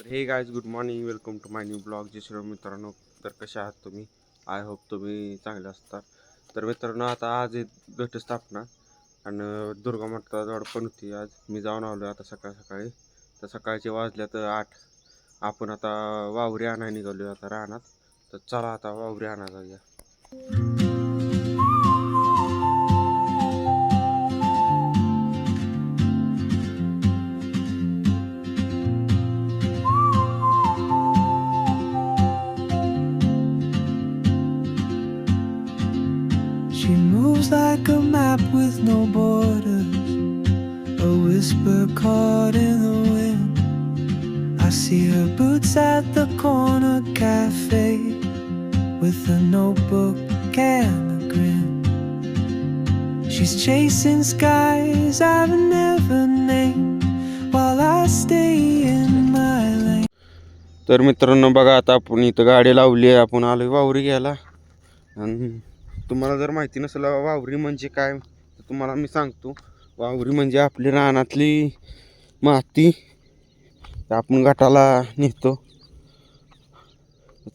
तर हे guys good morning welcome to my new blog जे सर्व मित्रांनो. तर कसे आहात तुम्ही? आय होप तुम्ही चांगले असतात. तर मित्रांनो आता आज आहे घटस्थापना आणि दुर्गा माता पण होती. आज मी जाऊन आलो आता सकाळ सकाळी. तर सकाळचे वाजल्या तर आठ. आपण आता वावरी आणायला निघालो आता रानात. तर चला आता वावरी आणा जाऊया. She moves like a map with no borders, a whisper caught in the wind. I see her boots at the corner cafe with a notebook and a grin. She's chasing skies I've never named while I stay in my lane. तर मित्रांनो बघा आता आपण इथं गाडी लावली आहे आपण आलो वावरी घ्यायला आणि तुम्हाला जर माहिती नसेल वावरी म्हणजे काय? तर तुम्हाला मी सांगतो. वावरी म्हणजे आपली रानातली माती. आपण गटाला नेतो.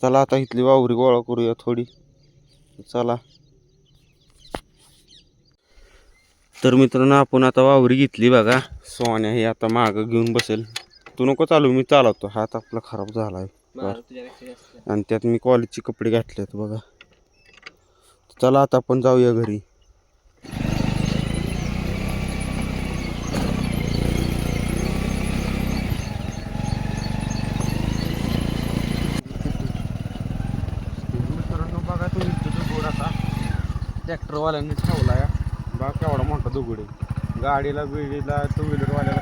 चला आता इथली वावरी गोळा करूया थोडी. चला. तर मित्रांनो आपण आता वावरी घेतली बघा. सोन्या हे आता मागं घेऊन बसेल. तू नको चालू मी चालवतो. हात आपला खराब झाला आहे आणि त्यात मी कॉलेजचे कपडे घातलेत बघा. चला आता आपण जाऊया घरी. बघा तो दगड आता ट्रॅक्टरवाल्यांनी ठेवला या बघा केवढा मोठा दुगड आहे. गाडीला बिडीला टू व्हीलरवाल्याला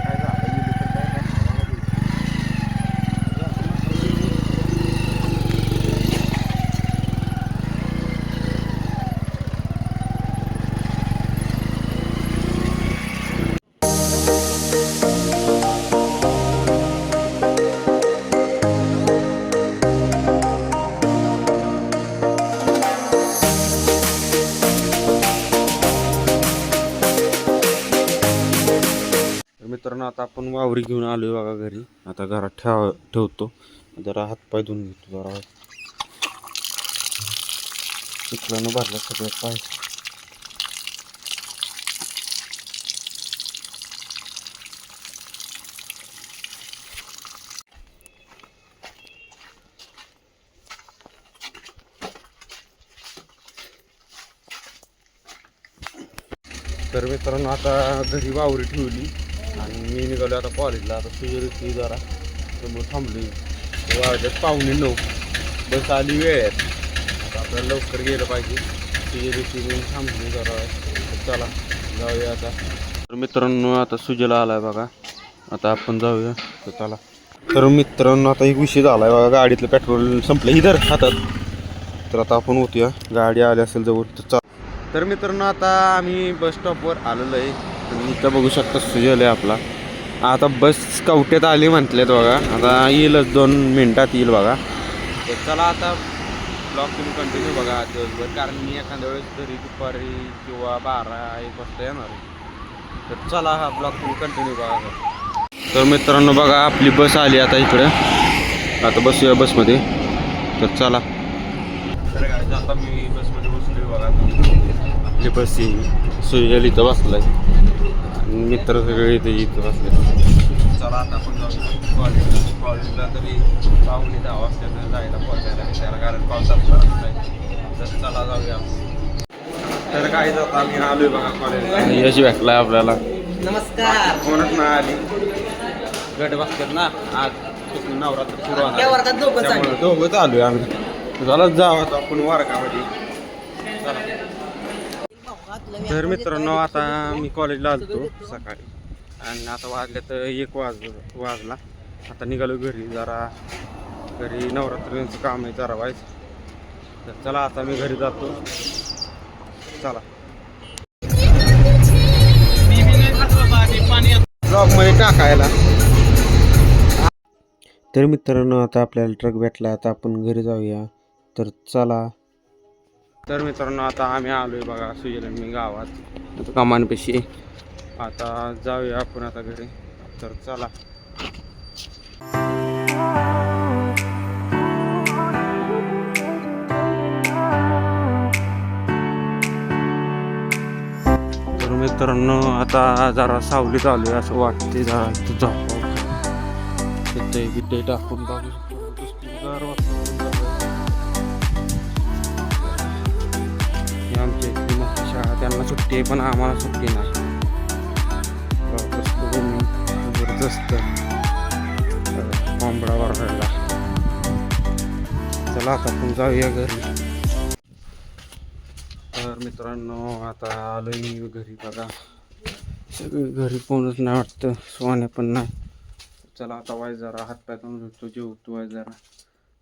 मित्रांनो आता आपण वावरी घेऊन आलो आहे बघा घरी. आता घरात ठेव ठेवतो. जरा हातपाय धुवून घेतो जरा. चिखलानं भरला सगळं पाय. तर मित्रांनो आता घरी वावरी ठेवली. आणि मी निघालो आता कॉलेजला. आता सुजरीची जरा समोर थांबली वाजत पाहुणे नऊ. बस आली वेळ आहे. आता आपल्याला लवकर गेलं पाहिजे. सुजरीची मी थांबली जरा. चला जाऊया आता. तर मित्रांनो आता सुजला आलाय बघा. आता आपण जाऊया. तर चला. तर मित्रांनो आता एक विषय आहे बघा. गाडीतलं पेट्रोल संपलं इधर हातात. तर आता आपण होतूया. गाडी आली असेल जवळ तर चला. तर मित्रांनो आता आम्ही बस स्टॉपवर आलेलो आहे. तुम्ही इथं बघू शकता सुजल आहे आपला. आता बस कवट्यात आली म्हटलेत बघा. आता येईलच दोन मिनटात येईल बघा. तर चला आता ब्लॉग तुम्ही कंटिन्यू बघा दिवसभर. कारण मी एखाद्या वेळेस घरी दुपारी किंवा बारा एक वाजता येणार आहे. तर चला हा ब्लॉग तुम्ही कंटिन्यू बघा. तर मित्रांनो बघा आपली बस आली आता इकडे. आता बसूया बसमध्ये. तर चला. तर आता मी बसमध्ये बसलोय बघा. आपली बस सुजल इथं बसलाय. मित्र सगळे इथे इथं बसले. चला आता आपण जाऊ. कॉलेजला कॉलेजला तरी पाहुणे दहा वाजता जायला पोहोचायला त्याला कारण पावसात तर चला जाऊया. तर काय जाता आम्ही आलोय बघा कॉलेजला. यश भेटलाय आपल्याला. नमस्कार. कोणच नाही आली. गट बसतात ना आज नवरात्र सुरू आहे. त्यामुळे दोघंच आलोय आम्ही. झालं जाऊ आता आपण वर्गामध्ये. चला. तर मित्रांनो आता मी कॉलेजला आलतो सकाळी. आणि आता वाजले तर एक वाज वाजला. आता निघालो घरी जरा घरी नवरात्रीचं काम आहे जरा व्हायचं तर चला आता मी घरी जातो. चला. ब्लॉगमध्ये टाकायला. तर मित्रांनो आता आपल्याला ट्रक भेटला. आता आपण घरी जाऊया. तर चला. तर मित्रांनो आता आम्ही आलो आहे बघा सुजलमी गावात. आता आता जाऊया आपण आता घरी. तर चला. तर मित्रांनो आता जरा सावलीत चालू आहे असं वाटते जरा. तिथे टाकून टाकू त्यांना सुट्टी आहे पण आम्हाला सुट्टी नाही. बघा कसलं जबरदस्त. कोंबडा वरडायला चला आता आपण जाऊया घरी. तर मित्रांनो आता आलोय मी घरी बघा. सगळे घरी कोणच नाही वाटतं सोने पण नाही. चला आता वाय जरा हातपाय तोंड जेवतो आहे जरा.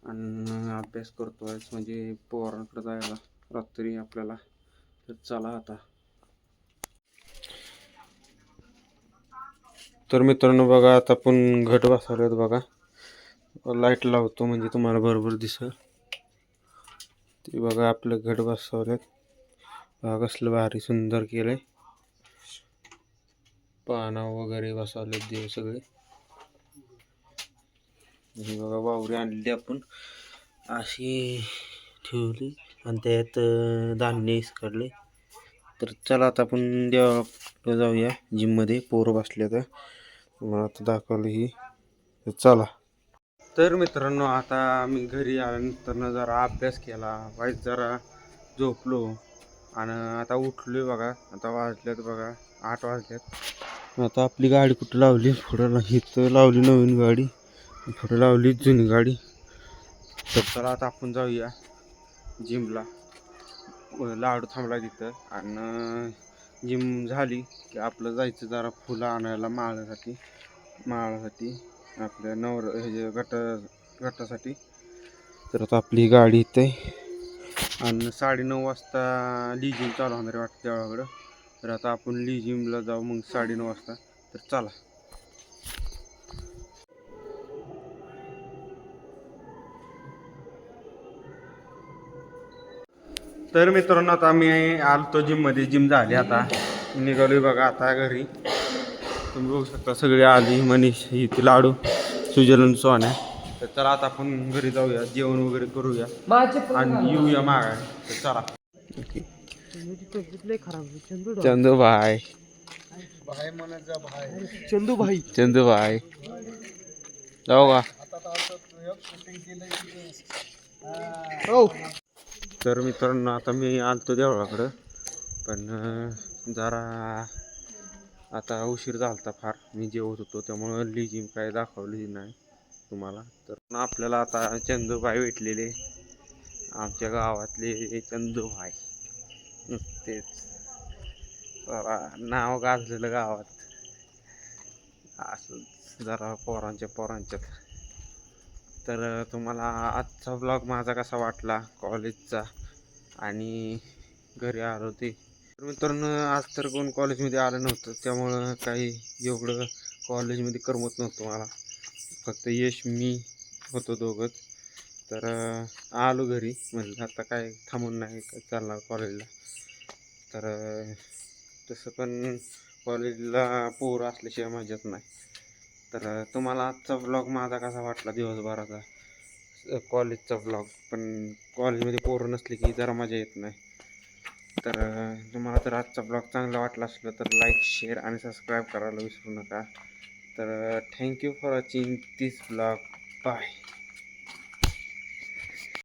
आणि अभ्यास करतो आहे म्हणजे पोरांकडे जायला. रात्री आपल्याला तर चला आता तर मित्रांनो बघा आता आपण घट बसवलेत बघा. लाइट लावतो म्हणजे तुम्हाला बरोबर दिसेल. ते बघा आपलं घट बसवलेत बघा कसलं भारी सुंदर केलंय. पाना वगैरे बसवलेत देव सगळे. बघा वावरी आणली आपण. अशी ठेवली. आणि त्यात धान्य काढले तर चला आता आपण देवा जाऊया जिममध्ये. पोरं बसले तर मला आता दाखवलं ही. तर चला. तर मित्रांनो आता मी घरी आल्यानंतरनं जरा अभ्यास केला. वाईट जरा झोपलो. आणि आता उठलोय बघा. आता वाजल्यात बघा. आठ वाजल्यात आता आपली गाडी कुठं लावली? पुढं इथं लावली नवीन गाडी. पुढं लावली जुनी गाडी. तर चला आता आपण जाऊया. जिमला. लाडू थांबला तिथं आणि जिम झाली की आपलं जायचं जरा फुलं आणायला माळासाठी माळासाठी आपल्या नवर ह्याच्या गट गटासाठी. तर आता आपली गाडी इथे. आणि साडेनऊ वाजता लिजिम चालू होणार वाटतं देवळाकडं तर आता आपण लिजिमला जाऊ मग साडेनऊ वाजता. तर चला. तर मित्रांनो आता मी आलतो जिममध्ये. जिम झाली आता. निघालोय बघा आता घरी. तुम्ही बघू शकता सगळे आली मनीष ही ती लाडू सुजलन सोन्या. तर चला आता आपण घरी जाऊया जेवण वगैरे करूया आणि येऊया तर चला. चंदू भाई चंदू भाई. चंदू भाई. जाऊ का? हो तर मित्रांनो आता मी आलतो देवळाकडं. पण जरा आता उशीर झालता फार. मी जेवत होतो त्यामुळं लिजिम काय दाखवली नाही तुम्हाला. तर आपल्याला आता चंदूभाई भेटलेले. आमच्या गावातले चंदूभाई नुसतेच जरा नाव गाजलेलं गावात. असं जरा पोरांच्या पोरांच्यात. तर तुम्हाला आजचा ब्लॉग माझा कसा वाटला कॉलेजचा आणि घरी आलो ते तर मित्रांनो आज तर कोण कॉलेजमध्ये आलं नव्हतं त्यामुळं काही एवढं कॉलेजमध्ये करमत नव्हतं मला. फक्त यश मी होतो दोघंच. तर आलो घरी म्हटलं आता काय थांबून नाही का चालणार कॉलेजला तर तसं पण कॉलेजला पोर असल्याशिवाय माझ्यात नाही. तर तुम्हाला आजचा ब्लॉग माझा कसा वाटला दिवसभराचा? कॉलेजचा ब्लॉग पण कॉलेजमध्ये पोरं नसली की जरा मजा येत नाही. तर तुम्हाला जर आजचा ब्लॉग चांगला वाटला असलं तर लाईक शेअर आणि सबस्क्राईब करायला विसरू नका. तर thank you for watching this blog bye